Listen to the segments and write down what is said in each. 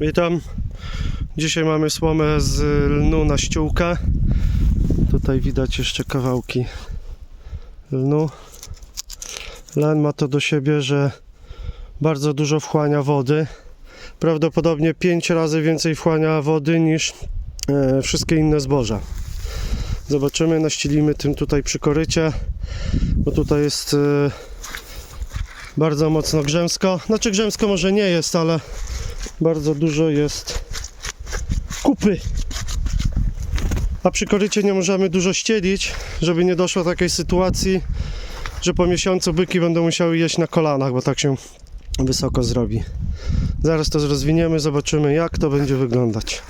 Witam. Dzisiaj mamy słomę z lnu na ściółkę. Tutaj widać jeszcze kawałki lnu. Len ma to do siebie, że bardzo dużo wchłania wody. Prawdopodobnie 5 razy więcej wchłania wody niż e, wszystkie inne zboża. Zobaczymy, naścielimy tym tutaj przy korycie, bo tutaj jest e, bardzo mocno grzęsko. Znaczy grzęsko może nie jest, ale bardzo dużo jest kupy. A przy korycie nie możemy dużo ścielić, żeby nie doszło do takiej sytuacji, że po miesiącu byki będą musiały jeść na kolanach, bo tak się wysoko zrobi. Zaraz to rozwiniemy, zobaczymy jak to będzie wyglądać.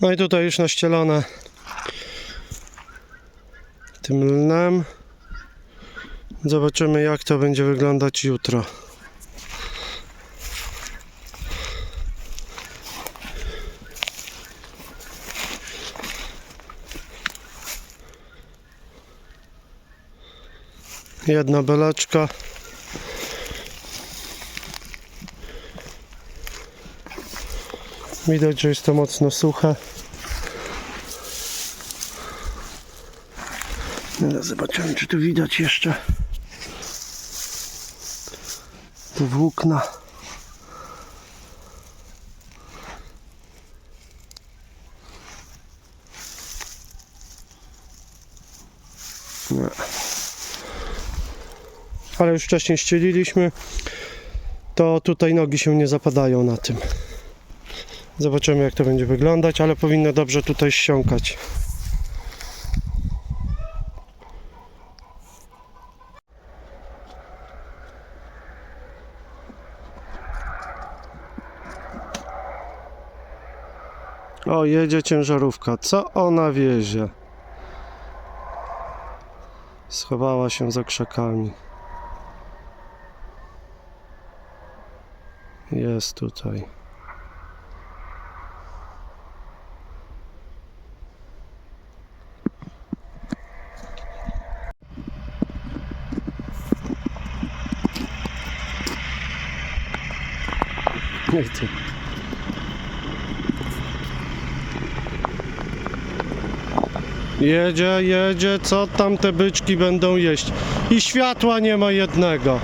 No i tutaj już naścielone tym lnem. Zobaczymy jak to będzie wyglądać jutro. Jedna beleczka. Widać, że jest to mocno suche. No, zobaczymy, czy tu widać jeszcze te włókna. Nie. Ale już wcześniej ścieliliśmy, to tutaj nogi się nie zapadają na tym. Zobaczymy jak to będzie wyglądać, ale powinno dobrze tutaj ściąkać. O, jedzie ciężarówka. Co ona wiezie? Schowała się za krzakami. Jest tutaj. Jedzie, jedzie, co tam te byczki będą jeść? I światła nie ma jednego.